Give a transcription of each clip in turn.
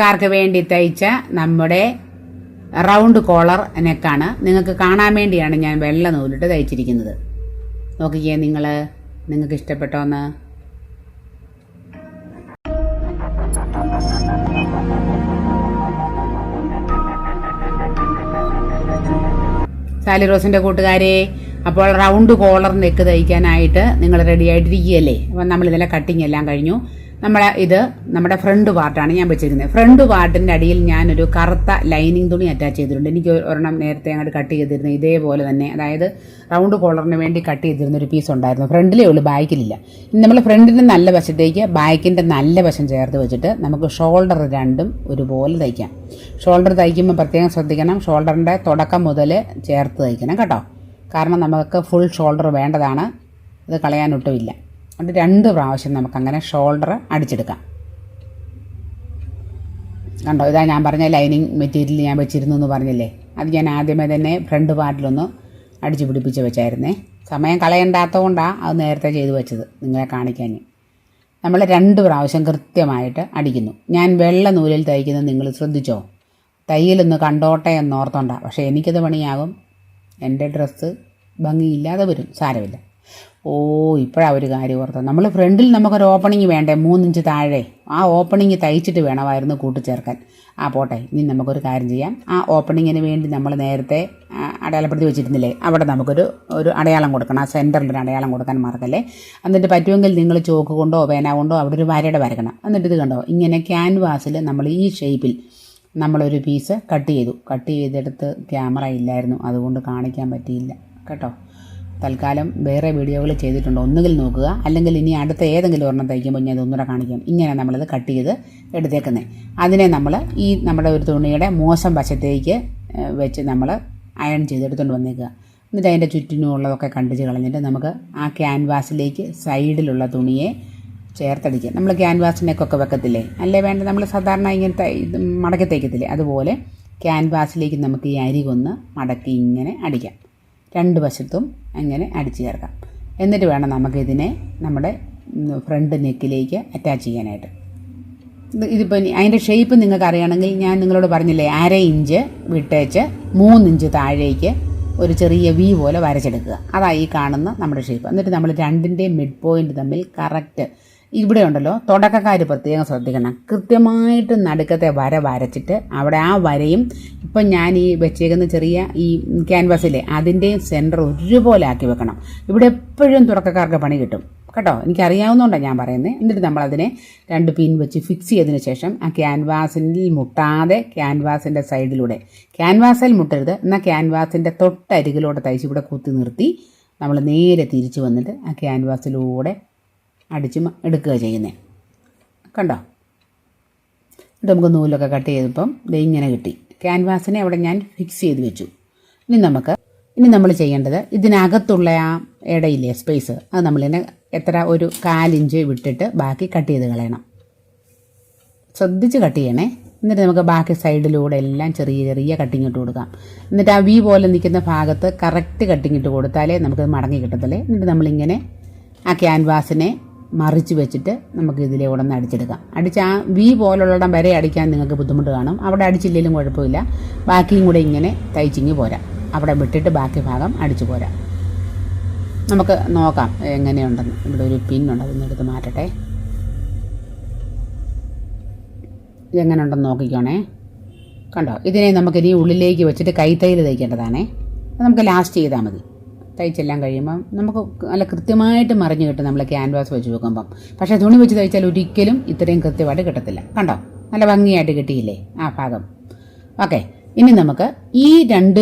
കാർക്ക് വേണ്ടി തയ്ച്ച നമ്മുടെ റൗണ്ട് കോളർ നെക്കാണ് നിങ്ങൾക്ക് കാണാൻ വേണ്ടിയാണ് ഞാൻ വെള്ള നൂലിട്ട് തയ്ച്ചിരിക്കുന്നത്. നോക്കിക്കേ നിങ്ങൾ നിങ്ങൾക്ക് ഇഷ്ടപ്പെട്ടോന്ന് സാലി റോസിന്റെ കൂട്ടുകാരെ അപ്പോൾ റൗണ്ട് കോളർ നെക്ക് തയ്ക്കാനായിട്ട് നിങ്ങൾ റെഡി ആയിട്ടിരിക്കുകയല്ലേ? അപ്പം നമ്മൾ കട്ടിങ് എല്ലാം കഴിഞ്ഞു. നമ്മളെ ഇത് നമ്മുടെ ഫ്രണ്ട് പാർട്ടാണ് ഞാൻ വെച്ചിരിക്കുന്നത്. ഫ്രണ്ട് പാർട്ടിന്റെ അടിയിൽ ഞാനൊരു കറുത്ത ലൈനിങ് തുണി അറ്റാച്ച് ചെയ്തിട്ടുണ്ട്. എനിക്ക് ഒരെണ്ണം നേരത്തെ അങ്ങോട്ട് കട്ട് ചെയ്തിരുന്നു. ഇതേപോലെ തന്നെ അതായത് റൗണ്ട് കോളറിന് വേണ്ടി കട്ട് ചെയ്തിരുന്ന ഒരു പീസ് ഉണ്ടായിരുന്നു. ഫ്രണ്ടിലേ ഉള്ളൂ ബാക്കിലില്ല നമ്മൾ ഫ്രണ്ടിന്റെ നല്ല വശത്തേക്ക് ബാക്കിന്റെ നല്ല വശം ചേർത്ത് വെച്ചിട്ട് നമുക്ക് ഷോൾഡർ രണ്ടും ഒരുപോലെ തയ്ക്കാം. ഷോൾഡർ തയ്ക്കുമ്പോൾ പ്രത്യേകം ശ്രദ്ധിക്കണം. ഷോൾഡറിന്റെ തുടക്കം മുതൽ ചേർത്ത് തയ്ക്കണം കേട്ടോ. കാരണം നമുക്ക് ഫുൾ ഷോൾഡർ വേണ്ടതാണ്. ഇത് കളയാനൊട്ടുമില്ല അത് രണ്ട് പ്രാവശ്യം നമുക്കങ്ങനെ ഷോൾഡർ അടിച്ചെടുക്കാം. കണ്ടോ? ഇതാ ഞാൻ പറഞ്ഞ ലൈനിങ് മെറ്റീരിയൽ ഞാൻ വെച്ചിരുന്നു എന്ന് പറഞ്ഞില്ലേ? അത് ഞാൻ ആദ്യമേ തന്നെ ഫ്രണ്ട് പാർട്ടിലൊന്ന് അടിച്ചു പിടിപ്പിച്ച് വെച്ചായിരുന്നേ. സമയം കളയണ്ടാത്തത് കൊണ്ടാണ് അത് നേരത്തെ ചെയ്തു വെച്ചത് നിങ്ങളെ കാണിക്കാൻ. നമ്മൾ രണ്ട് പ്രാവശ്യം കൃത്യമായിട്ട് അടിക്കുന്നു. ഞാൻ വെള്ള നൂലിൽ തയ്ക്കുന്നത് നിങ്ങൾ ശ്രദ്ധിച്ചോ? തയ്യലൊന്ന് കണ്ടോട്ടെ എന്നോർത്തോണ്ട പക്ഷേ എനിക്കത് പണിയാകും. എന്റെ ഡ്രസ്സ് ഭംഗിയില്ലാതെ വരും. സാരമില്ല. ഓ ഇപ്പോഴാണ് ഒരു കാര്യം ഓർത്തത്. നമ്മൾ ഫ്രണ്ടിൽ നമുക്കൊരു ഓപ്പണിംഗ് വേണ്ടേ? മൂന്നിഞ്ച് താഴെ. ആ ഓപ്പണിംഗ് തയ്ച്ചിട്ട് വേണമായിരുന്നു കൂട്ടിച്ചേർക്കാൻ ആ പോട്ടെ. ഇനി നമുക്കൊരു കാര്യം ചെയ്യാം. ആ ഓപ്പണിങ്ങിന് വേണ്ടി നമ്മൾ നേരത്തെ അടയാളപ്പെടുത്തി വെച്ചിരുന്നില്ലേ? അവിടെ നമുക്കൊരു ഒരു അടയാളം കൊടുക്കണം. ആ സെന്ററിൽ ഒരു അടയാളം കൊടുക്കാൻ മറക്കല്ലേ? എന്നിട്ട് പറ്റുമെങ്കിൽ നിങ്ങൾ ചോക്ക് കൊണ്ടോ പേന കൊണ്ടോ അവിടെ ഒരു വരയുടെ വരക്കണം എന്നിട്ട് ഇത് കണ്ടോ? ഇങ്ങനെ ക്യാൻവാസിൽ നമ്മൾ ഈ ഷേപ്പിൽ നമ്മളൊരു പീസ് കട്ട് ചെയ്തു. കട്ട് ചെയ്തെടുത്ത് ക്യാമറ ഇല്ലായിരുന്നു. അതുകൊണ്ട് കാണിക്കാൻ പറ്റിയില്ല. കേട്ടോ? തൽക്കാലം വേറെ വീഡിയോകൾ ചെയ്തിട്ടുണ്ട് ഒന്നുകിൽ നോക്കുക അല്ലെങ്കിൽ ഇനി അടുത്ത ഏതെങ്കിലും ഒരെണ്ണം തയ്ക്കുമ്പോൾ ഞാൻ ഒന്നുകൂടെ കാണിക്കാം. ഇങ്ങനെ നമ്മളത് കട്ട് ചെയ്ത് എടുത്തേക്കുന്നത് അതിനെ നമ്മൾ ഈ നമ്മുടെ ഒരു തുണിയുടെ മോശം വശത്തേക്ക് വെച്ച് നമ്മൾ അയൺ ചെയ്തെടുത്തുകൊണ്ട് വന്നേക്കുക. എന്നിട്ട് അതിന്റെ ചുറ്റിനുമുള്ളതൊക്കെ കണ്ടിച്ച് കളഞ്ഞിട്ട് നമുക്ക് ആ ക്യാൻവാസിലേക്ക് സൈഡിലുള്ള തുണിയെ ചേർത്തടിക്കുക. നമ്മൾ ക്യാൻവാസിനേക്കൊക്കെ വെക്കത്തില്ലേ? അല്ലേ വേണ്ട നമ്മൾ സാധാരണ ഇങ്ങനത്തെ ഇത് മടക്കി തയ്ക്കത്തില്ലേ? അതുപോലെ ക്യാൻവാസിലേക്ക് നമുക്ക് ഈ അരി കൊന്ന് മടക്കി ഇങ്ങനെ അടിക്കാം. രണ്ട് വശത്തും അങ്ങനെ അടിച്ചു ചേർക്കാം. എന്നിട്ട് വേണം നമുക്കിതിനെ നമ്മുടെ ഫ്രണ്ട് നെക്കിലേക്ക് അറ്റാച്ച് ചെയ്യാനായിട്ട്. ഇത് ഇതിപ്പോൾ അതിന്റെ ഷേപ്പ് നിങ്ങൾക്ക് അറിയണമെങ്കിൽ ഞാൻ നിങ്ങളോട് പറഞ്ഞില്ലേ അര ഇഞ്ച് വിട്ടേച്ച് മൂന്നിഞ്ച് താഴേക്ക് ഒരു ചെറിയ വി പോലെ വരച്ചെടുക്കുക. അതാണ് ഈ കാണുന്ന നമ്മുടെ ഷേപ്പ് എന്നിട്ട് നമ്മൾ രണ്ടിന്റെയും മിഡ് പോയിന്റ് തമ്മിൽ കറക്റ്റ് ഇവിടെ ഉണ്ടല്ലോ തുടക്കക്കാർ പ്രത്യേകം ശ്രദ്ധിക്കണം. കൃത്യമായിട്ട് നടുക്കത്തെ വര വരച്ചിട്ട് അവിടെ ആ വരയും ഇപ്പം ഞാൻ ഈ വെച്ചേക്കുന്ന ചെറിയ ഈ ക്യാൻവാസിലെ അതിന്റെയും സെന്റർ ഒരുപോലെ ആക്കി വെക്കണം. ഇവിടെ എപ്പോഴും തുടക്കക്കാർക്ക് പണി കിട്ടും. കേട്ടോ? എനിക്കറിയാവുന്നതുകൊണ്ടാണ് ഞാൻ പറയുന്നത് എന്നിട്ട് നമ്മളതിനെ രണ്ട് പിൻ വെച്ച് ഫിക്സ് ചെയ്തതിന് ശേഷം ആ ക്യാൻവാസിൽ മുട്ടാതെ ക്യാൻവാസിന്റെ സൈഡിലൂടെ ക്യാൻവാസിൽ മുട്ടരുത് എന്നാൽ ക്യാൻവാസിന്റെ തൊട്ടരികിലൂടെ തയ്ച്ച് ഇവിടെ കുത്തി നിർത്തി നമ്മൾ നേരെ തിരിച്ച് വന്നിട്ട് ആ ക്യാൻവാസിലൂടെ അടിച്ച് എടുക്കുക ചെയ്യുന്നത് കണ്ടോ? എന്നിട്ട് നമുക്ക് നൂലൊക്കെ കട്ട് ചെയ്തപ്പം ഇത് ഇങ്ങനെ കിട്ടി. ക്യാൻവാസിനെ അവിടെ ഞാൻ ഫിക്സ് ചെയ്ത് വെച്ചു. ഇനി നമുക്ക് ഇനി നമ്മൾ ചെയ്യേണ്ടത് ഇതിനകത്തുള്ള ആ ഇടയില്ലേ സ്പേസ് അത് നമ്മളിതിനെ എത്ര ഒരു കാലിഞ്ച് വിട്ടിട്ട് ബാക്കി കട്ട് ചെയ്ത് കളയണം. ശ്രദ്ധിച്ച് കട്ട് ചെയ്യണേ. എന്നിട്ട് നമുക്ക് ബാക്കി സൈഡിലൂടെ എല്ലാം ചെറിയ ചെറിയ കട്ടിങ് ഇട്ട് കൊടുക്കാം. എന്നിട്ട് ആ വി പോലെ നിൽക്കുന്ന ഭാഗത്ത് കറക്റ്റ് കട്ടിങ് ഇട്ട് കൊടുത്താലേ നമുക്ക് മടങ്ങി കിട്ടത്തില്ലേ എന്നിട്ട് നമ്മളിങ്ങനെ ആ ക്യാൻവാസിനെ മറിച്ച് വെച്ചിട്ട് നമുക്ക് ഇതിലെ ഉടനെ അടിച്ചെടുക്കാം. അടിച്ച് ആ വി പോലുള്ളിടം വരെ അടിക്കാൻ നിങ്ങൾക്ക് ബുദ്ധിമുട്ട് കാണും. അവിടെ അടിച്ചില്ലെങ്കിലും കുഴപ്പമില്ല. ബാക്കിയും കൂടെ ഇങ്ങനെ തയ്ച്ചിങ്ങി പോരാ. അവിടെ വിട്ടിട്ട് ബാക്കി ഭാഗം അടിച്ചു പോരാ. നമുക്ക് നോക്കാം എങ്ങനെയുണ്ടെന്ന്. ഇവിടെ ഒരു പിന്നുണ്ട് അതൊന്ന് എടുത്ത് മാറ്റട്ടെ. ഇതെങ്ങനെയുണ്ടെന്ന് നോക്കിക്കോണേ. കണ്ടോ? ഇതിനെ നമുക്കിനി ഉള്ളിലേക്ക് വെച്ചിട്ട് കൈത്തൈൽ തയ്ക്കേണ്ടതാണേ. നമുക്ക് ലാസ്റ്റ് ചെയ്താൽ മതി. തയ്ച്ചെല്ലാം കഴിയുമ്പം നമുക്ക് നല്ല കൃത്യമായിട്ട് മറിഞ്ഞ് കിട്ടും നമ്മൾ ക്യാൻവാസ് വെച്ച് നോക്കുമ്പം പക്ഷേ തുണി വെച്ച് തയ്ച്ചാൽ ഒരിക്കലും ഇത്രയും കൃത്യമായിട്ട് കിട്ടത്തില്ല. കണ്ടോ? നല്ല ഭംഗിയായിട്ട് കിട്ടിയില്ലേ ആ ഭാഗം. ഓക്കെ ഇനി നമുക്ക് ഈ രണ്ട്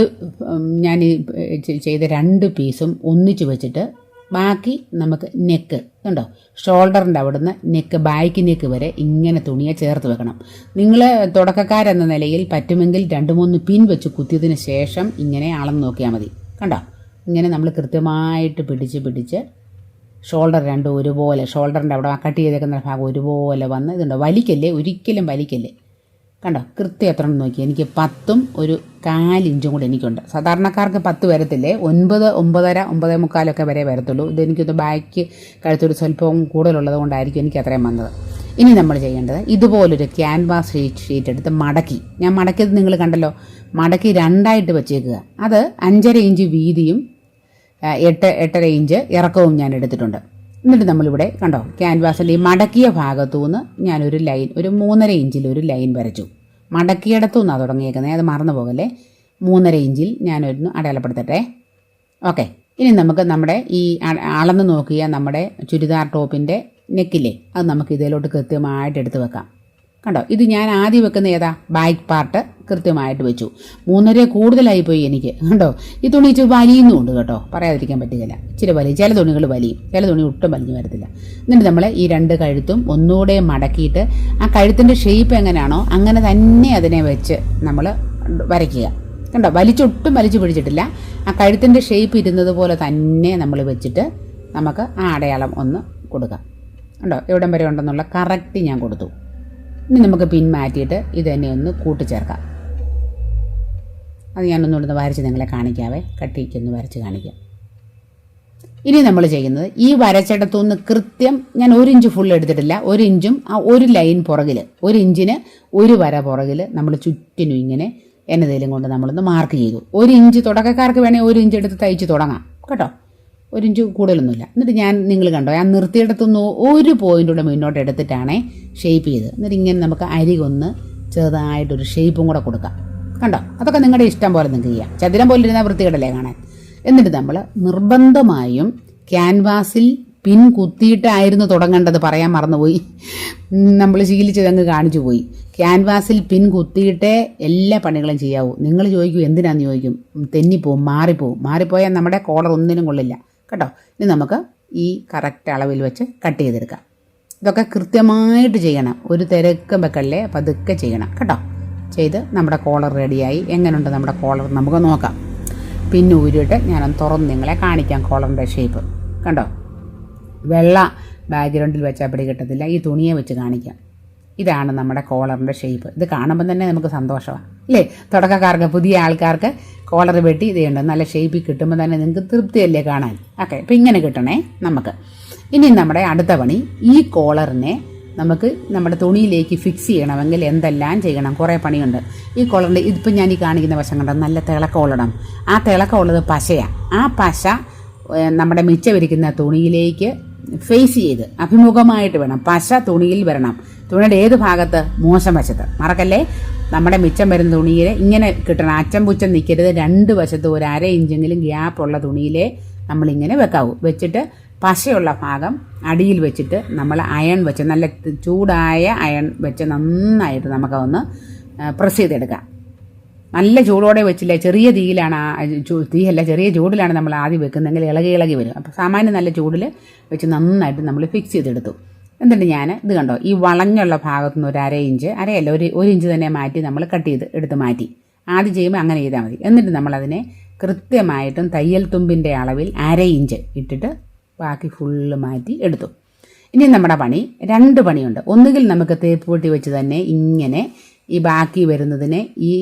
ഞാൻ ചെയ്ത രണ്ട് പീസും ഒന്നിച്ച് വെച്ചിട്ട് ബാക്കി നമുക്ക് നെക്ക് ഉണ്ടോ ഷോൾഡറിന്റെ അവിടുന്ന് നെക്ക് ബാക്ക് നെക്ക് വരെ ഇങ്ങനെ തുണിയെ ചേർത്ത് വെക്കണം. നിങ്ങൾ തുടക്കക്കാരെന്ന നിലയിൽ പറ്റുമെങ്കിൽ രണ്ട് മൂന്ന് പിൻ വെച്ച് കുത്തിയതിന് ശേഷം ഇങ്ങനെ അളന്ന് നോക്കിയാൽ മതി. കണ്ടോ? ഇങ്ങനെ നമ്മൾ കൃത്യമായിട്ട് പിടിച്ച് പിടിച്ച് ഷോൾഡർ രണ്ടും ഒരുപോലെ ഷോൾഡറിന്റെ അവിടെ കട്ട് ചെയ്തേക്കുന്ന ഭാഗം ഒരുപോലെ വന്ന് ഇതുണ്ട്? വലിക്കല്ലേ? ഒരിക്കലും വലിക്കല്ലേ? കണ്ടോ? കൃത്യം എത്ര നോക്കി. എനിക്ക് പത്തും ഒരു കാലിഞ്ചും കൂടെ എനിക്കുണ്ട്. സാധാരണക്കാർക്ക് പത്ത് വരത്തില്ലേ? ഒൻപത് ഒമ്പതര ഒമ്പതേ മുക്കാലൊക്കെ വരെ വരത്തുള്ളൂ. ഇതെനിക്കൊന്ന് ബാക്ക് കഴുത്തൊരു സ്വല്പവും കൂടുതലുള്ളത് കൊണ്ടായിരിക്കും എനിക്ക് അത്രയും വന്നത്. ഇനി നമ്മൾ ചെയ്യേണ്ടത് ഇതുപോലൊരു ക്യാൻവാസ് ഷീറ്റ് ഷീറ്റ് എടുത്ത് മടക്കി. ഞാൻ മടക്കിയത് നിങ്ങൾ കണ്ടല്ലോ. മടക്കി രണ്ടായിട്ട് വെച്ചേക്കുക. അത് അഞ്ചര ഇഞ്ച് വീതിയും എട്ട് എട്ടര ഇഞ്ച് ഇറക്കവും ഞാൻ എടുത്തിട്ടുണ്ട്. എന്നിട്ട് നമ്മളിവിടെ കണ്ടോ ക്യാൻവാസിന്റെ ഈ മടക്കിയ ഭാഗത്തു നിന്ന് ഞാനൊരു ലൈൻ ഒരു മൂന്നര ഇഞ്ചിൽ ഒരു ലൈൻ വരച്ചു. മടക്കിയിടത്തു നിന്നാണ് തുടങ്ങിയേക്കുന്നത് അത് മറന്നു പോകല്ലേ? മൂന്നര ഇഞ്ചിൽ ഞാനൊന്ന് അടയാളപ്പെടുത്തട്ടെ. ഓക്കെ ഇനി നമുക്ക് നമ്മുടെ ഈ അളന്ന് നോക്കിയ നമ്മുടെ ചുരിദാർ ടോപ്പിന്റെ നെക്കില്ലേ? അത് നമുക്ക് ഇതിലോട്ട് കൃത്യമായിട്ട് എടുത്ത് വെക്കാം. കണ്ടോ? ഇത് ഞാൻ ആദ്യം വെക്കുന്ന ഏതാ? ബാക്ക് പാർട്ട് കൃത്യമായിട്ട് വെച്ചു. മൂന്നര കൂടുതലായി പോയി എനിക്ക്. കണ്ടോ? ഈ തുണി ഇച്ചിരി വലിയുന്നുണ്ട് കേട്ടോ. പറയാതിരിക്കാൻ പറ്റുകയില്ല. ഇച്ചിരി വലിയ ചില തുണികൾ വലിയും. ചില തുണി ഒട്ടും വലിഞ്ഞു വരത്തില്ല. എന്നിട്ട് നമ്മൾ ഈ രണ്ട് കഴുത്തും ഒന്നുകൂടെ മടക്കിയിട്ട് ആ കഴുത്തിന്റെ ഷേപ്പ് എങ്ങനെയാണോ അങ്ങനെ തന്നെ അതിനെ വെച്ച് നമ്മൾ വരയ്ക്കുക. കണ്ടോ? വലിച്ചൊട്ടും വലിച്ചു പിടിച്ചിട്ടില്ല. ആ കഴുത്തിന്റെ ഷേപ്പ് ഇരുന്നത് പോലെ തന്നെ നമ്മൾ വെച്ചിട്ട് നമുക്ക് ആ അടയാളം ഒന്ന് കൊടുക്കാം. കണ്ടോ എവിടം വരെ ഉണ്ടെന്നുള്ള കറക്റ്റ് ഞാൻ കൊടുത്തു. ഇനി നമുക്ക് പിൻ മാറ്റിയിട്ട് ഇത് തന്നെ ഒന്ന് കൂട്ടിച്ചേർക്കാം. അത് ഞാനൊന്നുകൂടെ വരച്ച് നിങ്ങളെ കാണിക്കാവേ. കട്ടിക്കൊന്ന് വരച്ച് കാണിക്കാം. ഇനി നമ്മൾ ചെയ്യുന്നത് ഈ വരച്ചിടത്തു നിന്ന് കൃത്യം ഞാൻ ഒരു ഇഞ്ച് ഫുൾ എടുത്തിട്ടില്ല. ഒരു ഇഞ്ചും ആ ഒരു ലൈൻ പുറകിൽ ഒരു ഇഞ്ചിന് ഒരു വര പുറകിൽ നമ്മൾ ചുറ്റിനും ഇങ്ങനെ എന്നതേലും കൊണ്ട് നമ്മളൊന്ന് മാർക്ക് ചെയ്തു. ഒരു ഇഞ്ച് തുടക്കക്കാർക്ക് വേണേൽ ഒരു ഇഞ്ച് എടുത്ത് തയ്ച്ച് തുടങ്ങാം. കേട്ടോ? ഒരു ഇഞ്ച് കൂടുതലൊന്നുമില്ല. എന്നിട്ട് ഞാൻ നിങ്ങൾ കണ്ടോ ഞാൻ നിർത്തിയിടത്തുനിന്ന് ഒരു പോയിന്റ് കൂടെ മുന്നോട്ട് എടുത്തിട്ടാണേ ഷേപ്പ് ചെയ്ത് എന്നിട്ട് ഇങ്ങനെ നമുക്ക് അരികൊന്ന് ചെറുതായിട്ടൊരു ഷേപ്പും കൂടെ കൊടുക്കാം. കണ്ടോ? അതൊക്കെ നിങ്ങളുടെ ഇഷ്ടം പോലെ നിങ്ങൾക്ക് ചെയ്യാം. ചതുരം പോലെ ഇരുന്നാൽ വൃത്തികേടല്ലേ കാണാൻ? എന്നിട്ട് നമ്മൾ നിർബന്ധമായും ക്യാൻവാസിൽ പിൻ കുത്തിയിട്ടായിരുന്നു തുടങ്ങേണ്ടത് പറയാൻ മറന്നുപോയി. നമ്മൾ ശീലിച്ചത് അങ്ങ് കാണിച്ചു പോയി. ക്യാൻവാസിൽ പിൻ കുത്തിയിട്ടേ എല്ലാ പണികളും ചെയ്യാവൂ. നിങ്ങൾ ചോദിക്കും എന്തിനാന്ന് ചോദിക്കും? തെന്നിപ്പോവും മാറിപ്പോവും. മാറിപ്പോയാൽ നമ്മുടെ കോളർ ഒന്നിനും കൊള്ളില്ല. കേട്ടോ? ഇനി നമുക്ക് ഈ കറക്റ്റ് അളവിൽ വെച്ച് കട്ട് ചെയ്തെടുക്കാം. ഇതൊക്കെ കൃത്യമായിട്ട് ചെയ്യണം. ഒരു തിരക്കും വെക്കല്ലേ? പതുക്കെ ചെയ്യണം കേട്ടോ? ചെയ്ത് നമ്മുടെ കോളർ റെഡിയായി എങ്ങനെയുണ്ട് നമ്മുടെ കോളർ നമുക്ക് നോക്കാം. പിന്നെ ഊരിയിട്ട് ഞാനൊന്ന് തുറന്ന് നിങ്ങളെ കാണിക്കാം കോളറിന്റെ ഷേപ്പ് കണ്ടോ? വെള്ള ബാക്ക്ഗ്രൗണ്ടിൽ വെച്ചാൽ പിടി കിട്ടത്തില്ല. ഈ തുണിയെ വെച്ച് കാണിക്കാം. ഇതാണ് നമ്മുടെ കോളറിന്റെ ഷേപ്പ് ഇത് കാണുമ്പോൾ തന്നെ നമുക്ക് സന്തോഷമാണ്. അല്ലേ തുടക്കക്കാർക്ക് പുതിയ ആൾക്കാർക്ക് കോളർ വെട്ടി ഇത് ഉണ്ട് നല്ല ഷേപ്പിൽ കിട്ടുമ്പോൾ തന്നെ നിങ്ങൾക്ക് തൃപ്തിയല്ലേ കാണാൻ? ഓക്കെ അപ്പം ഇങ്ങനെ കിട്ടണേ നമുക്ക്. ഇനി നമ്മുടെ അടുത്ത പണി ഈ കോളറിനെ നമുക്ക് നമ്മുടെ തുണിയിലേക്ക് ഫിക്സ് ചെയ്യണമെങ്കിൽ എന്തെല്ലാം ചെയ്യണം? കുറേ പണിയുണ്ട്. ഈ കോളറിന്റെ ഇതിപ്പോൾ ഞാൻ ഈ കാണിക്കുന്ന വശം കണ്ട നല്ല തിളക്കമുള്ളണം ആ തിളക്കമുള്ളത് പശയാണ് ആ പശ നമ്മുടെ നമ്മുടെ മിച്ചമിരിക്കുന്ന തുണിയിലേക്ക് ഫേസ് ചെയ്ത് അഭിമുഖമായിട്ട് വേണം പശ തുണിയിൽ വരണം. തുണിയുടെ ഏത് ഭാഗത്ത്? മോശം വശത്ത്. മറക്കല്ലേ? നമ്മുടെ മിച്ചം വരുന്ന തുണിയിൽ ഇങ്ങനെ കിട്ടണം. അച്ചം പുച്ചം നിൽക്കരുത് രണ്ട് വശത്ത് ഒരു അര ഇഞ്ചെങ്കിലും ഗ്യാപ്പുള്ള തുണിയിലേ നമ്മളിങ്ങനെ വെക്കാവൂ. വെച്ചിട്ട് പശയുള്ള ഭാഗം അടിയിൽ വെച്ചിട്ട് നമ്മൾ അയൺ വെച്ച് നല്ല ചൂടായ അയൺ വെച്ച് നന്നായിട്ട് നമുക്കതൊന്ന് പ്രസ് ചെയ്തെടുക്കാം. നല്ല ചൂടോടെ വെച്ചില്ല? ചെറിയ തീയിലാണ് തീയല്ല ചെറിയ ചൂടിലാണ് നമ്മൾ ആദ്യം വെക്കുന്നതെങ്കിൽ ഇളകി ഇളകി വരും. അപ്പോൾ സാമാന്യം നല്ല ചൂടിൽ വെച്ച് നന്നായിട്ട് നമ്മൾ ഫിക്സ് ചെയ്തെടുത്തു. എന്നിട്ട് ഞാൻ ഇത് കണ്ടോ? ഈ വളഞ്ഞുള്ള ഭാഗത്തു നിന്ന് ഒരു അര ഇഞ്ച് അരയല്ല ഒരു ഒരു ഇഞ്ച് തന്നെ മാറ്റി നമ്മൾ കട്ട് ചെയ്ത് എടുത്ത് മാറ്റി. ആദ്യം ചെയ്യുമ്പോൾ അങ്ങനെ ചെയ്താൽ മതി. എന്നിട്ട് നമ്മളതിനെ കൃത്യമായിട്ടും തയ്യൽ തുമ്പിന്റെ അളവിൽ അര ഇഞ്ച് ഇട്ടിട്ട് ബാക്കി ഫുള്ള് മാറ്റി എടുത്തു. ഇനി നമ്മുടെ പണി രണ്ട് പണിയുണ്ട്. ഒന്നുകിൽ നമുക്ക് തേപ്പ് പൊട്ടി വെച്ച് തന്നെ ഇങ്ങനെ ഈ ബാക്കി വരുന്നതിനെ ഈ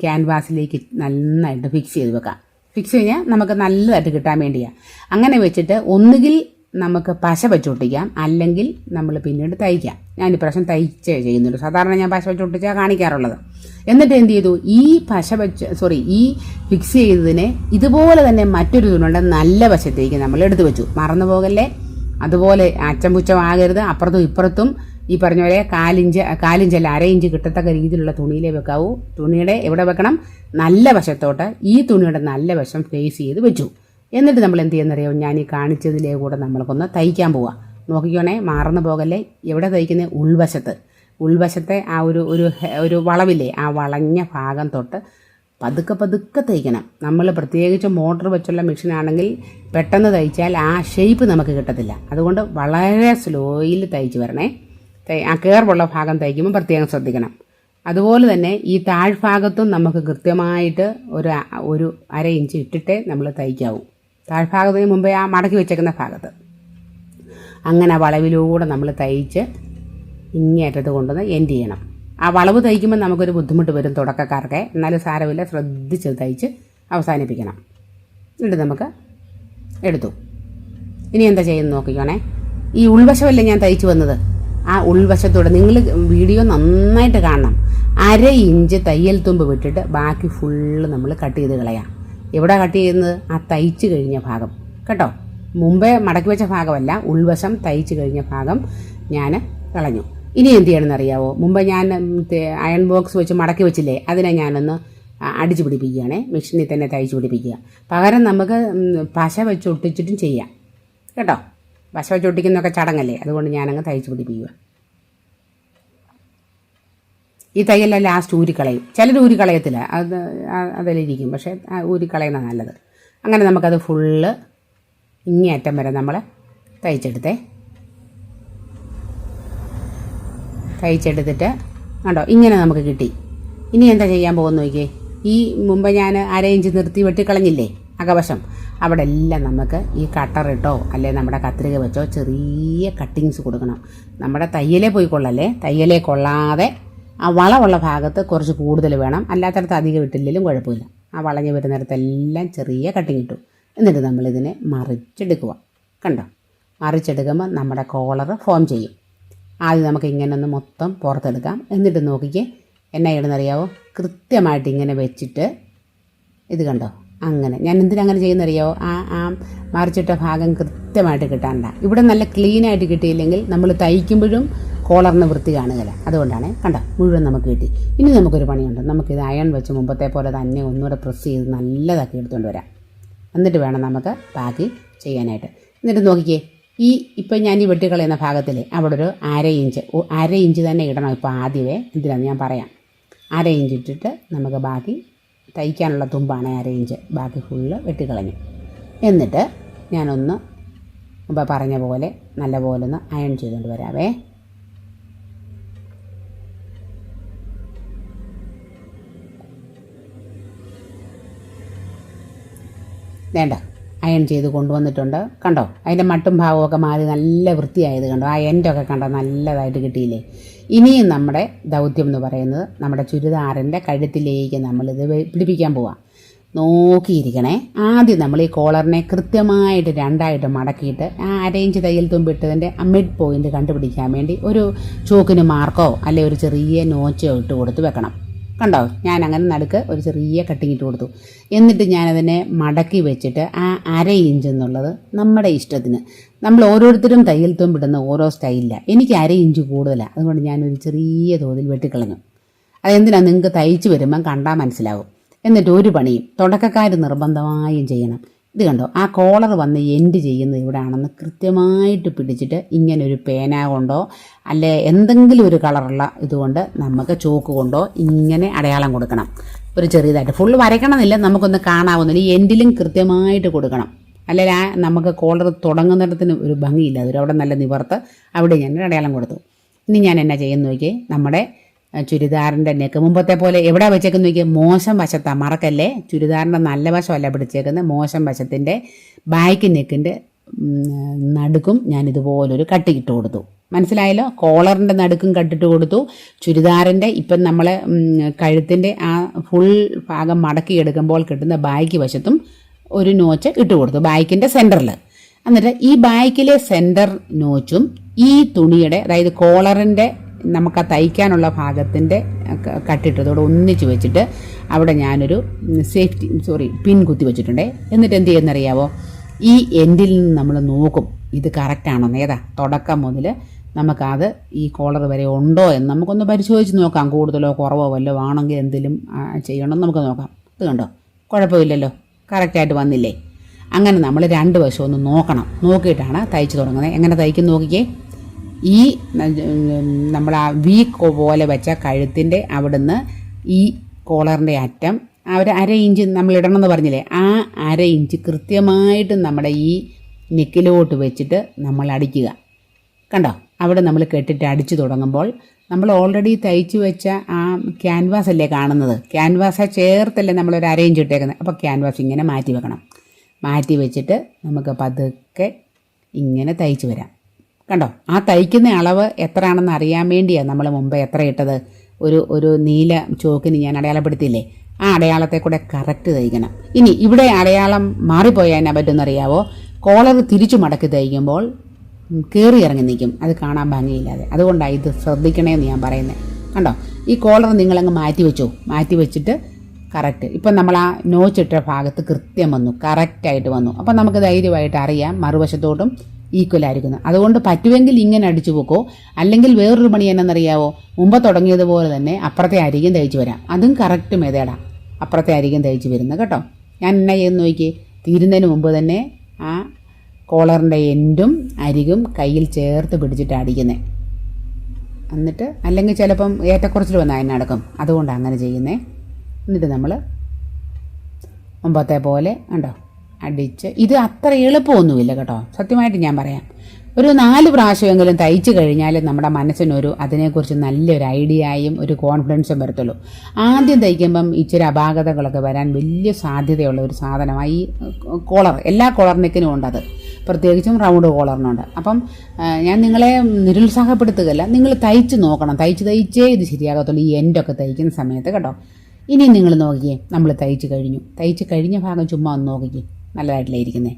ക്യാൻവാസിലേക്ക് നന്നായിട്ട് ഫിക്സ് ചെയ്ത് വെക്കാം. ഫിക്സ് കഴിഞ്ഞാൽ നമുക്ക് നല്ലതായിട്ട് കിട്ടാൻ വേണ്ടിയാണ് അങ്ങനെ വെച്ചിട്ട് ഒന്നുകിൽ നമുക്ക് പശ വെച്ചൊട്ടിക്കാം അല്ലെങ്കിൽ നമ്മൾ പിന്നീട് തയ്ക്കാം. ഞാൻ ഇപ്രാവശ്യം തയ്ച്ചേ ചെയ്യുന്നുള്ളൂ. സാധാരണ ഞാൻ പശ വെച്ചൊട്ടിച്ചാൽ കാണിക്കാറുള്ളത്. എന്നിട്ട് എന്ത് ചെയ്തു? ഈ പശ വെച്ച് സോറി ഈ ഫിക്സ് ചെയ്തതിനെ ഇതുപോലെ തന്നെ മറ്റൊരു തുണിയുടെ നല്ല വശത്തേക്ക് നമ്മൾ എടുത്തു വെച്ചു. മറന്നു പോകല്ലേ അതുപോലെ അച്ചംപുച്ചമാകരുത് അപ്പുറത്തും ഇപ്പുറത്തും ഈ പറഞ്ഞ പോലെ കാലിഞ്ച് കാലിഞ്ചല്ല അര ഇഞ്ച് കിട്ടത്തക്ക രീതിയിലുള്ള തുണിയിലേ വെക്കാവൂ. തുണിയുടെ എവിടെ വെക്കണം? നല്ല വശത്തോട്ട് ഈ തുണിയുടെ നല്ല വശം ഫേസ് ചെയ്ത് വെച്ചു. എന്നിട്ട് നമ്മൾ എന്ത് ചെയ്യുന്നറിയോ? ഞാൻ ഈ കാണിച്ചതിലേ കൂടെ നമ്മൾക്കൊന്ന് തയ്ക്കാൻ പോവാം. നോക്കിക്കോണേ മാറന്നു പോകല്ലേ? എവിടെ തയ്ക്കുന്നത് ഉൾവശത്ത്. ഉൾവശത്തെ ആ ഒരു ഒരു ഒരു വളവില്ലേ? ആ വളഞ്ഞ ഭാഗം തൊട്ട് പതുക്കെ പതുക്കെ തയ്ക്കണം. നമ്മൾ പ്രത്യേകിച്ച് മോട്ടർ വെച്ചുള്ള മെഷീനാണെങ്കിൽ പെട്ടെന്ന് തയ്ച്ചാൽ ആ ഷേപ്പ് നമുക്ക് കിട്ടത്തില്ല. അതുകൊണ്ട് വളരെ സ്ലോയിൽ തയ്ച്ച് വരണേ. ആ കയർവുള്ള ഭാഗം തയ്ക്കുമ്പോൾ പ്രത്യേകം ശ്രദ്ധിക്കണം. അതുപോലെ തന്നെ ഈ താഴ്ഭാഗത്തും നമുക്ക് കൃത്യമായിട്ട് ഒരു ഒരു അര ഇഞ്ച് ഇട്ടിട്ടേ നമ്മൾ തയ്ക്കാവൂ താഴ്ഭാഗത്തിന് മുമ്പേ ആ മടക്കി വെച്ചേക്കുന്ന ഭാഗത്ത്. അങ്ങനെ വളവിലൂടെ നമ്മൾ തയ്ച്ച് ഇങ്ങേറ്റത്ത് കൊണ്ടുവന്ന് എൻഡ് ചെയ്യണം. ആ വളവ് തയ്ക്കുമ്പോൾ നമുക്കൊരു ബുദ്ധിമുട്ട് വരും തുടക്കക്കാർക്ക്. എന്നാലും സാരമില്ല ശ്രദ്ധിച്ച് തയ്ച്ച് അവസാനിപ്പിക്കണം. എന്നിട്ട് നമുക്ക് എടുത്തു. ഇനി എന്താ ചെയ്യുന്നത് നോക്കിക്കോണേ. ഈ ഉൾവശമല്ലേ ഞാൻ തയ്ച്ചു വന്നത്? ആ ഉൾവശത്തൂടെ നിങ്ങൾ വീഡിയോ നന്നായിട്ട് കാണണം. അര ഇഞ്ച് തയ്യൽ തുമ്പ് വിട്ടിട്ട് ബാക്കി ഫുള്ള് നമ്മൾ കട്ട് ചെയ്ത് കളയാം. എവിടെ കട്ട് ചെയ്യുന്നത്? ആ തയ്ച്ച് കഴിഞ്ഞ ഭാഗം. കേട്ടോ? മുമ്പേ മടക്കി വെച്ച ഭാഗമല്ല ഉൾവശം തയ്ച്ച് കഴിഞ്ഞ ഭാഗം ഞാൻ കളഞ്ഞു. ഇനി എന്ത് ചെയ്യണമെന്ന് അറിയാവോ? മുമ്പ് ഞാൻ അയൺ ബോക്സ് വെച്ച് മടക്കി വെച്ചില്ലേ? അതിനെ ഞാനൊന്ന് അടിച്ചു പിടിപ്പിക്കുകയാണേ. മെഷീനിൽ തന്നെ തയ്ച്ചു പിടിപ്പിക്കുക. പകരം നമുക്ക് പശ വെച്ച് ഒട്ടിച്ചിട്ടും ചെയ്യാം. കേട്ടോ? പശ ചൊട്ടിക്കുന്നൊക്കെ ചടങ്ങല്ലേ? അതുകൊണ്ട് ഞാനങ്ങ് തയ്ച്ച് പിടിപ്പിക്കുക ഈ തയ്യലെല്ലാം ലാസ്റ്റ് ഊരിക്കളയും ചിലർ ഊരിക്കളയത്തില്ല അത് അതിലിരിക്കും. പക്ഷേ ഊരിക്കളയുന്ന നല്ലത്. അങ്ങനെ നമുക്കത് ഫുള്ള് ഇങ്ങേ അറ്റം വരെ നമ്മൾ തയ്ച്ചെടുത്തേ. തയ്ച്ചെടുത്തിട്ട് കണ്ടോ? ഇങ്ങനെ നമുക്ക് കിട്ടി. ഇനി എന്താ ചെയ്യാൻ പോകുന്നു നോക്കിയേ? ഈ മുമ്പ് ഞാൻ അര ഇഞ്ച് നിർത്തി വെട്ടിക്കളഞ്ഞില്ലേ? അകവശം. അവിടെ എല്ലാം നമുക്ക് ഈ കട്ടറിട്ടോ അല്ലെ നമ്മുടെ കത്രിക വെച്ചോ ചെറിയ കട്ടിങ്സ് കൊടുക്കണം. നമ്മുടെ തയ്യലേ പോയി കൊള്ളല്ലേ? തയ്യലേ കൊള്ളാതെ ആ വളമുള്ള ഭാഗത്ത് കുറച്ച് കൂടുതൽ വേണം. അല്ലാത്തടത്ത് അധികം ഇട്ടില്ലെങ്കിലും കുഴപ്പമില്ല. ആ വളഞ്ഞ് വരുന്നിടത്തെല്ലാം ചെറിയ കട്ടിങ് ഇട്ടു. എന്നിട്ട് നമ്മളിതിനെ മറിച്ചെടുക്കുക. കണ്ടോ? മറിച്ചെടുക്കുമ്പോൾ നമ്മുടെ കോളർ ഫോം ചെയ്യും. ആദ്യം നമുക്ക് ഇങ്ങനെ ഒന്ന് മൊത്തം പുറത്തെടുക്കാം. എന്നിട്ട് നോക്കിക്കേ എന്നാ ഇടുന്നറിയാവോ കൃത്യമായിട്ട് ഇങ്ങനെ വെച്ചിട്ട് ഇത് കണ്ടോ? അങ്ങനെ. ഞാൻ എന്തിനാ അങ്ങനെ ചെയ്യുന്നറിയാവോ ആ ആ മറിച്ചിട്ട ഭാഗം കൃത്യമായിട്ട് കിട്ടാണ്ട. ഇവിടെ നല്ല ക്ലീൻ ആയിട്ട് കിട്ടിയില്ലെങ്കിൽ നമ്മൾ തയ്ക്കുമ്പോഴും കോളറിന് വൃത്തി കാണുകയില്ല. അതുകൊണ്ടാണ് കണ്ട? മുഴുവൻ നമുക്ക് കിട്ടി. ഇനി നമുക്കൊരു പണിയുണ്ട്. നമുക്കിത് അയൺ വെച്ച് മുമ്പത്തെ പോലെ തന്നെ ഒന്നുകൂടെ പ്രസ് ചെയ്ത് നല്ലതാക്കി എടുത്തുകൊണ്ട് വരാം. എന്നിട്ട് വേണം നമുക്ക് ബാക്കി ചെയ്യാനായിട്ട്. എന്നിട്ട് നോക്കിക്കേ. ഈ ഇപ്പം ഞാൻ ഈ വെട്ടിക്കളയുന്ന ഭാഗത്തിൽ അവിടെ ഒരു അര ഇഞ്ച് അര ഇഞ്ച് തന്നെ ഇടണം. ഇപ്പോൾ ആദ്യമേ എന്തിനാന്ന് ഞാൻ പറയാം. അര ഇഞ്ച് ഇട്ടിട്ട് നമുക്ക് ബാക്കി തയ്ക്കാനുള്ള തുമ്പാണ് അര ഇഞ്ച് ബാക്കി ഫുള്ള് വെട്ടിക്കളഞ്ഞു എന്നിട്ട് ഞാനൊന്ന് മുമ്പ് പറഞ്ഞ പോലെ നല്ല പോലെ ഒന്ന് അയൺ ചെയ്തുകൊണ്ട് വരാവേ. വേണ്ട. അയൺ ചെയ്ത് കൊണ്ടുവന്നിട്ടുണ്ട്. കണ്ടോ? അതിന്റെ മട്ടും ഭാവമൊക്കെ മാറി നല്ല വൃത്തിയായത് കണ്ടോ? ആ എൻഡൊക്കെ കണ്ടോ? നല്ലതായിട്ട് കിട്ടിയില്ലേ? ഇനിയും നമ്മുടെ ദൗത്യം എന്ന് പറയുന്നത് നമ്മുടെ ചുരിദാറിന്റെ കഴുത്തിലേക്ക് നമ്മളിത് പിടിപ്പിക്കാൻ പോവാം. നോക്കിയിരിക്കണേ. ആദ്യം നമ്മൾ ഈ കോളറിനെ കൃത്യമായിട്ട് രണ്ടായിട്ട് മടക്കിയിട്ട് ആ അരയിഞ്ച് തയ്യൽ തുമ്പിട്ടതിന്റെ മിഡ് പോയിന്റ് കണ്ടുപിടിക്കാൻ വേണ്ടി ഒരു ചോക്കിന് മാർക്കോ അല്ലെ ഒരു ചെറിയ നോച്ചോ ഇട്ട് കൊടുത്ത് വെക്കണം. കണ്ടോ? ഞാൻ അങ്ങനെ നടുക്ക് ഒരു ചെറിയ കട്ടിങ് ഇട്ട് കൊടുത്തു. എന്നിട്ട് ഞാനതിനെ മടക്കി വെച്ചിട്ട് ആ അര ഇഞ്ച് എന്നുള്ളത് നമ്മുടെ ഇഷ്ടത്തിന് നമ്മൾ ഓരോരുത്തരും തയ്യൽ തുമ്പിടുന്ന ഓരോ സ്റ്റൈലിലാണ് എനിക്ക് അര ഇഞ്ച് കൂടുതലാണ് അതുകൊണ്ട് ഞാനൊരു ചെറിയ തോതിൽ വെട്ടിക്കളഞ്ഞു. അതെന്തിനാണ് നിങ്ങൾക്ക് തയ്ച്ച് വരുമ്പം കണ്ടാൽ മനസ്സിലാവും. എന്നിട്ട് ഒരു പണിയും തുടക്കക്കാർ നിർബന്ധമായും ചെയ്യണം. ഇത് കണ്ടോ? ആ കോളർ വന്ന് എൻഡ് ചെയ്യുന്നത് ഇവിടെയാണെന്ന് കൃത്യമായിട്ട് പിടിച്ചിട്ട് ഇങ്ങനെ ഒരു പേന കൊണ്ടോ അല്ലെ എന്തെങ്കിലും ഒരു കളറുള്ള ഇതുകൊണ്ട് നമുക്ക് ചോക്ക് കൊണ്ടോ ഇങ്ങനെ അടയാളം കൊടുക്കണം. ഒരു ചെറിയതായിട്ട്. ഫുള്ള് വരയ്ക്കണമെന്നില്ല നമുക്കൊന്ന് കാണാവുന്നില്ല എൻഡിലും കൃത്യമായിട്ട് കൊടുക്കണം. അല്ലെങ്കിൽ ആ നമുക്ക് കോളർ തുടങ്ങുന്നിടത്തിന് ഒരു ഭംഗിയില്ല. അതൊരു അവിടെ നല്ല നിവർത്ത്. അവിടെ ഞാൻ അടയാളം കൊടുത്തു. ഇനി ഞാൻ എന്നാ ചെയ്യുന്നു നോക്കിയേ? നമ്മുടെ ചുരിദാറിന്റെ നെക്ക്. മുമ്പത്തെ പോലെ എവിടെ വെച്ചേക്കുന്ന നോക്കിയാൽ മോശം വശത്താണ് മറക്കല്ലേ? ചുരിദാറിന്റെ നല്ല വശമല്ല പിടിച്ചേക്കുന്നത് മോശം വശത്തിന്റെ ബാക്ക് നെക്കിന്റെ നടുക്കും ഞാൻ ഇതുപോലൊരു കട്ട് ഇട്ട് കൊടുത്തു. മനസ്സിലായല്ലോ? കോളറിന്റെ നടുക്കും കട്ടിട്ട് കൊടുത്തു. ചുരിദാറിന്റെ ഇപ്പം നമ്മളെ കഴുത്തിന്റെ ആ ഫുൾ ഭാഗം മടക്കി എടുക്കുമ്പോൾ കിട്ടുന്ന ബാക്ക് വശത്തും ഒരു നോച്ച് ഇട്ട് കൊടുത്തു ബാക്കിന്റെ സെന്ററിൽ എന്നിട്ട് ഈ ബാക്കിലെ സെന്റർ നോച്ചും ഈ തുണിയുടെ അതായത് കോളറിന്റെ നമുക്ക് ആ തയ്ക്കാനുള്ള ഭാഗത്തിന്റെ കട്ടിട്ടതോടെ ഒന്നിച്ച് വെച്ചിട്ട് അവിടെ ഞാനൊരു സേഫ്റ്റി സോറി പിൻ കുത്തി വെച്ചിട്ടുണ്ടേ. എന്നിട്ട് എന്ത് ചെയ്യുന്നറിയാവോ ഈ എൻഡിൽ നിന്ന് നമ്മൾ നോക്കും ഇത് കറക്റ്റാണോ ഏതാ? തുടക്കം മുതൽ നമുക്കത് ഈ കോളർ വരെ ഉണ്ടോ എന്ന് നമുക്കൊന്ന് പരിശോധിച്ച് നോക്കാം. കൂടുതലോ കുറവോ വല്ലോ ആണെങ്കിൽ എന്തെങ്കിലും ചെയ്യണമെന്ന് നമുക്ക് നോക്കാം. ഇത് കണ്ടോ? കുഴപ്പമില്ലല്ലോ. കറക്റ്റായിട്ട് വന്നില്ലേ? അങ്ങനെ നമ്മൾ രണ്ട് വശം ഒന്ന് നോക്കണം. നോക്കിയിട്ടാണ് തയ്ച്ച് തുടങ്ങുന്നത്. എങ്ങനെ തയ്ക്കും നോക്കിക്കേ? ഈ നമ്മൾ ആ വി പോലെ വെച്ച കഴുത്തിന്റെ അവിടുന്ന് ഈ കോളറിന്റെ അറ്റം ഒരു അര ഇഞ്ച് നമ്മൾ ഇടണം എന്ന് പറഞ്ഞില്ലേ? ആ അര ഇഞ്ച് കൃത്യമായിട്ട് നമ്മുടെ ഈ നെക്കിലോട്ട് വെച്ചിട്ട് നമ്മൾ അടിക്കുക. കണ്ടോ? അവിടെ നമ്മൾ കെട്ടിട്ട് അടിച്ചു തുടങ്ങുമ്പോൾ നമ്മൾ ഓൾറെഡി തയ്ച്ചു വെച്ച ആ ക്യാൻവാസ് അല്ലേ കാണുന്നത്? ക്യാൻവാസെ ചേർത്തല്ലേ നമ്മളൊരു അരേഞ്ച് ഇട്ടേക്കുന്നത്. അപ്പോൾ ക്യാൻവാസ് ഇങ്ങനെ മാറ്റി വെക്കണം. മാറ്റി വെച്ചിട്ട് നമുക്ക് പതുക്കെ ഇങ്ങനെ തയ്ച്ചു വരാം. കണ്ടോ? ആ തയ്ക്കുന്ന അളവ് എത്രയാണെന്ന് അറിയാൻ വേണ്ടിയാണ് നമ്മൾ മുമ്പ് എത്ര ഇട്ടത്? ഒരു ഒരു നീല ചോക്കിന് ഞാൻ അടയാളപ്പെടുത്തിയില്ലേ? ആ അടയാളത്തെ കൂടെ കറക്റ്റ് തയ്ക്കണം. ഇനി ഇവിടെ അടയാളം മാറിപ്പോയാൽ എന്നാ പറ്റുമെന്നറിയാവോ കോളർ തിരിച്ചു മടക്കി തയ്ക്കുമ്പോൾ കയറി ഇറങ്ങി നിൽക്കും. അത് കാണാൻ ഭംഗിയില്ലാതെ. അതുകൊണ്ടാണ് ഇത് ശ്രദ്ധിക്കണേന്ന് ഞാൻ പറയുന്നത് കണ്ടോ? ഈ കോളർ നിങ്ങളങ്ങ് മാറ്റി വെച്ചോ? മാറ്റി വെച്ചിട്ട് കറക്റ്റ് ഇപ്പം നമ്മൾ ആ നോച്ചിട്ട ഭാഗത്ത് കൃത്യം വന്നു. കറക്റ്റായിട്ട് വന്നു. അപ്പം നമുക്ക് ധൈര്യമായിട്ട് അറിയാം മറുവശത്തോട്ടും ഈക്വൽ ആയിരിക്കുന്നു. അതുകൊണ്ട് പറ്റുമെങ്കിൽ ഇങ്ങനെ അടിച്ചു പോക്കോ? അല്ലെങ്കിൽ വേറൊരു പണി എന്നറിയാവോ മുമ്പ് തുടങ്ങിയതുപോലെ തന്നെ അപ്പുറത്തെ അരികും തയ്ച്ചു വരാം. അതും കറക്റ്റ് മെതേടാ അപ്പുറത്തെ അരികും തയ്ച്ചു വരുന്നത് കേട്ടോ. ഞാൻ എന്നാ ചെയ്യുന്ന നോക്കി തീരുന്നതിന് മുമ്പ് തന്നെ ആ കോളറിന്റെ എൻഡും അരികും കയ്യിൽ ചേർത്ത് പിടിച്ചിട്ട് അടിക്കുന്നത് എന്നിട്ട് അല്ലെങ്കിൽ ചിലപ്പം ഏറ്റക്കുറച്ചിൽ വന്നാൽ അതിനെ നടക്കും അതുകൊണ്ടാണ് അങ്ങനെ ചെയ്യുന്നത് എന്നിട്ട് നമ്മൾ മുമ്പത്തെ പോലെ ഉണ്ടോ അടിച്ച് ഇത് അത്ര എളുപ്പമൊന്നുമില്ല കേട്ടോ. സത്യമായിട്ട് ഞാൻ പറയാം. ഒരു നാല് പ്രാവശ്യമെങ്കിലും തയ്ച്ചു കഴിഞ്ഞാൽ നമ്മുടെ മനസ്സിനൊരു അതിനെക്കുറിച്ച് നല്ലൊരു ഐഡിയയും ഒരു കോൺഫിഡൻസും വരത്തുള്ളൂ. ആദ്യം തയ്ക്കുമ്പം ഇച്ചിരി അപാകതകളൊക്കെ വരാൻ വലിയ സാധ്യതയുള്ള ഒരു സാധനമായി കോളർ. എല്ലാ കോളർ നെക്കിനും ഉണ്ടത്. പ്രത്യേകിച്ചും റൗണ്ട് കോളറിനുണ്ട് അപ്പം ഞാൻ നിങ്ങളെ നിരുത്സാഹപ്പെടുത്തുകയല്ല നിങ്ങൾ തയ്ച്ച് നോക്കണം. തയ്ച്ച് തയ്ച്ചേ ഇത് ശരിയാകത്തുള്ളൂ. ഈ എൻഡൊക്കെ തയ്ക്കുന്ന സമയത്ത് കേട്ടോ. ഇനി നിങ്ങൾ നോക്കിയേ നമ്മൾ തയ്ച്ച് കഴിഞ്ഞു. തയ്ച്ച് കഴിഞ്ഞ ഭാഗം ചുമ്മാ ഒന്ന് നോക്കിക്കേ. നല്ലതായിട്ടില്ല ഇരിക്കുന്നേ?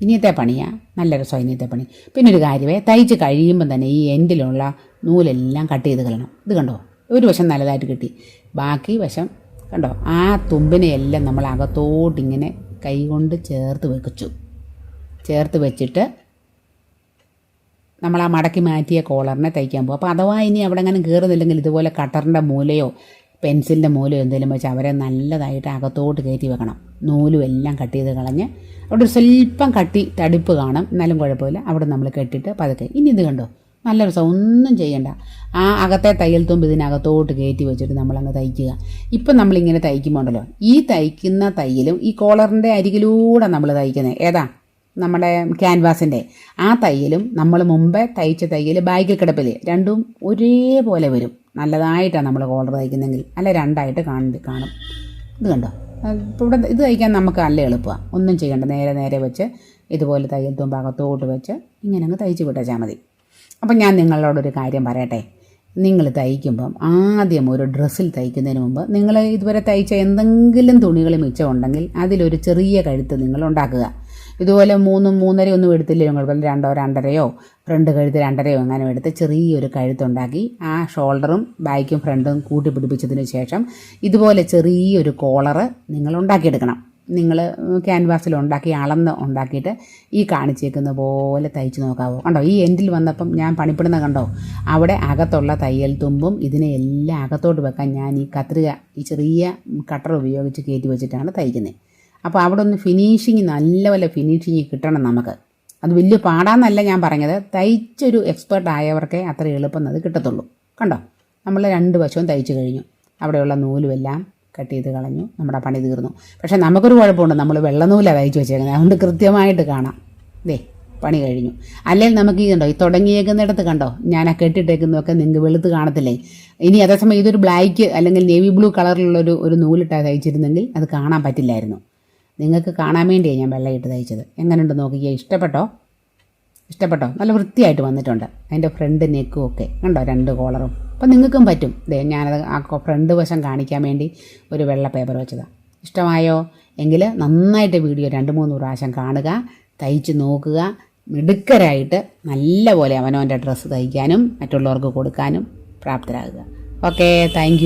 ഇനിയത്തെ പണിയാ? നല്ല രസം പണി. പിന്നെ ഒരു കാര്യമേ തയ്ച്ച് കഴിയുമ്പം തന്നെ ഈ എൻഡിലുള്ള നൂലെല്ലാം കട്ട് ചെയ്ത് കളണം ഇത് കണ്ടോ? ഒരു വശം നല്ലതായിട്ട് കിട്ടി. ബാക്കി വശം കണ്ടോ? ആ തുമ്പിനെയെല്ലാം നമ്മൾ അകത്തോട്ടിങ്ങനെ കൈ കൊണ്ട് ചേർത്ത് വെച്ചു. ചേർത്ത് വെച്ചിട്ട് നമ്മൾ ആ മടക്കി മാറ്റിയ കോളറിനെ തയ്ക്കാൻ പോകും. അപ്പോൾ അഥവാ ഇനി അവിടെ അങ്ങനെ കയറുന്നില്ലെങ്കിൽ ഇതുപോലെ കട്ടറിന്റെ മൂലയോ പെൻസിലിന്റെ മൂലയോ എന്തെങ്കിലും വെച്ച് അവരെ നല്ലതായിട്ട് അകത്തോട്ട് കയറ്റി വെക്കണം. നൂലും എല്ലാം കട്ട് ചെയ്ത് കളഞ്ഞ് അവിടെ ഒരു സ്വല്പം കട്ടി തടിപ്പ് കാണും. എന്നാലും കുഴപ്പമില്ല. അവിടെ നമ്മൾ കെട്ടിയിട്ട് പതുക്കെ. ഇനി ഇത് കണ്ടോ? നല്ല രസം. ഒന്നും ചെയ്യണ്ട. ആ അകത്തെ തയ്യൽ തുമ്പ് ഇതിനകത്തോട്ട് കയറ്റി വെച്ചിട്ട് നമ്മളങ്ങ് തയ്ക്കുക. ഇപ്പം നമ്മളിങ്ങനെ തയ്ക്കുമ്പോണ്ടല്ലോ. ഈ തയ്ക്കുന്ന തയ്യലും ഈ കോളറിന്റെ അരികിലൂടെ നമ്മൾ തയ്ക്കുന്നത് ഏതാ? നമ്മുടെ ക്യാൻവാസിന്റെ ആ തയ്യലും നമ്മൾ മുമ്പേ തയ്ച്ച തയ്യൽ ബാഗിൽ കിടപ്പിൽ രണ്ടും ഒരേപോലെ വരും. നല്ലതായിട്ടാണ് നമ്മൾ കോളർ തയ്ക്കുന്നതെങ്കിൽ അല്ല രണ്ടായിട്ട് കാണി കാണും. ഇത് കണ്ടോ? ഇവിടെ ഇത് തയ്ക്കാൻ നമുക്ക് നല്ല എളുപ്പമാണ് ഒന്നും ചെയ്യണ്ട. നേരെ നേരെ വെച്ച് ഇതുപോലെ തയ്യൽ തുമ്പ് അകത്തോട്ട് വെച്ച് ഇങ്ങനെ അങ്ങ് തയ്ച്ച് വിട്ടാൽ മതി. അപ്പം ഞാൻ നിങ്ങളോടൊരു കാര്യം പറയട്ടെ. നിങ്ങൾ തയ്ക്കുമ്പം ആദ്യം ഒരു ഡ്രസ്സിൽ തയ്ക്കുന്നതിന് മുമ്പ് നിങ്ങൾ ഇതുവരെ തയ്ച്ച എന്തെങ്കിലും തുണികൾ മിച്ചമുണ്ടെങ്കിൽ അതിലൊരു ചെറിയ കഴുത്ത് നിങ്ങൾ ഉണ്ടാക്കുക. ഇതുപോലെ മൂന്നും മൂന്നര ഒന്നും എടുത്തില്ലേ കുഴപ്പമില്ല രണ്ടോ രണ്ടരയോ? ഫ്രണ്ട് കഴുത്ത് രണ്ടരയോ അങ്ങനെ എടുത്ത് ചെറിയൊരു കഴുത്തുണ്ടാക്കി ആ ഷോൾഡറും ബാക്കും ഫ്രണ്ടും കൂട്ടി പിടിപ്പിച്ചതിന് ശേഷം ഇതുപോലെ ചെറിയൊരു കോളറ് നിങ്ങൾ ഉണ്ടാക്കിയെടുക്കണം. നിങ്ങൾ ക്യാൻവാസിൽ ഉണ്ടാക്കി അളന്ന് ഉണ്ടാക്കിയിട്ട് ഈ കാണിച്ചേക്കുന്ന പോലെ തയ്ച്ച് നോക്കാവോ? കണ്ടോ ഈ എൻഡിൽ വന്നപ്പം ഞാൻ പണിപ്പെടുന്ന കണ്ടോ? അവിടെ അകത്തുള്ള തയ്യൽ തുമ്പും ഇതിനെ എല്ലാം അകത്തോട്ട് വെക്കാൻ ഞാൻ ഈ കത്രിക ഈ ചെറിയ കട്ടർ ഉപയോഗിച്ച് കയറ്റി വെച്ചിട്ടാണ് തയ്ക്കുന്നത് അപ്പോൾ അവിടെ ഒന്ന് ഫിനിഷിങ് നല്ല ഫിനിഷിങ് കിട്ടണം നമുക്ക്. അത് വലിയ പാടാന്നല്ല ഞാൻ പറഞ്ഞത്. തയ്ച്ചൊരു എക്സ്പേർട്ട് ആയവർക്കേ അത്ര എളുപ്പം അത് കിട്ടത്തുള്ളൂ. കണ്ടോ? നമ്മൾ രണ്ട് വശവും തയ്ച്ചു കഴിഞ്ഞു. അവിടെയുള്ള നൂലുമെല്ലാം കട്ട് ചെയ്ത് കളഞ്ഞു. നമ്മുടെ പണി തീർന്നു. പക്ഷേ നമുക്കൊരു കുഴപ്പമുണ്ട്. നമ്മൾ വെള്ളനൂലാണ് തയ്ച്ചു വെച്ചേക്കുന്നത് അതുകൊണ്ട് കൃത്യമായിട്ട് കാണാം. ദേ പണി കഴിഞ്ഞു. അല്ലെങ്കിൽ നമുക്ക് ഈ കണ്ടോ ഈ തുടങ്ങിയേക്കുന്നിടത്ത് കണ്ടോ ഞാൻ ആ കെട്ടിട്ടേക്കുന്നതൊക്കെ നിങ്ങൾക്ക് വെളുത്ത് കാണത്തില്ലേ? ഇനി അതേസമയം ഇതൊരു ബ്ലാക്ക് അല്ലെങ്കിൽ നേവി ബ്ലൂ കളറിലുള്ളൊരു ഒരു നൂലിട്ടാണ് തയ്ച്ചിരുന്നെങ്കിൽ അത് കാണാൻ പറ്റില്ലായിരുന്നു. നിങ്ങൾക്ക് കാണാൻ വേണ്ടിയാണ് ഞാൻ വെള്ളയിട്ട് തയ്ച്ചത്. എങ്ങനെയുണ്ട് നോക്കിക്കുക ഇഷ്ടപ്പെട്ടോ? ഇഷ്ടപ്പെട്ടോ? നല്ല വൃത്തിയായിട്ട് വന്നിട്ടുണ്ട്. അതിന്റെ ഫ്രണ്ട് നെക്കും ഒക്കെ. കണ്ടോ? രണ്ട് കോളറും അപ്പം നിങ്ങൾക്കും പറ്റും. ദേ ഞാനത് ആ ഫ്രണ്ട് വശം കാണിക്കാൻ വേണ്ടി ഒരു വെള്ള പേപ്പർ വെച്ചതാണ് ഇഷ്ടമായോ? എങ്കിൽ നന്നായിട്ട് വീഡിയോ രണ്ട് മൂന്ന് പ്രാവശ്യം കാണുക തയ്ച്ച് നോക്കുക. മിടുക്കരായിട്ട് നല്ല പോലെ അവനവന്റെ ഡ്രസ്സ് തയ്ക്കാനും മറ്റുള്ളവർക്ക് കൊടുക്കാനും പ്രാപ്തരാകുക. Okay thank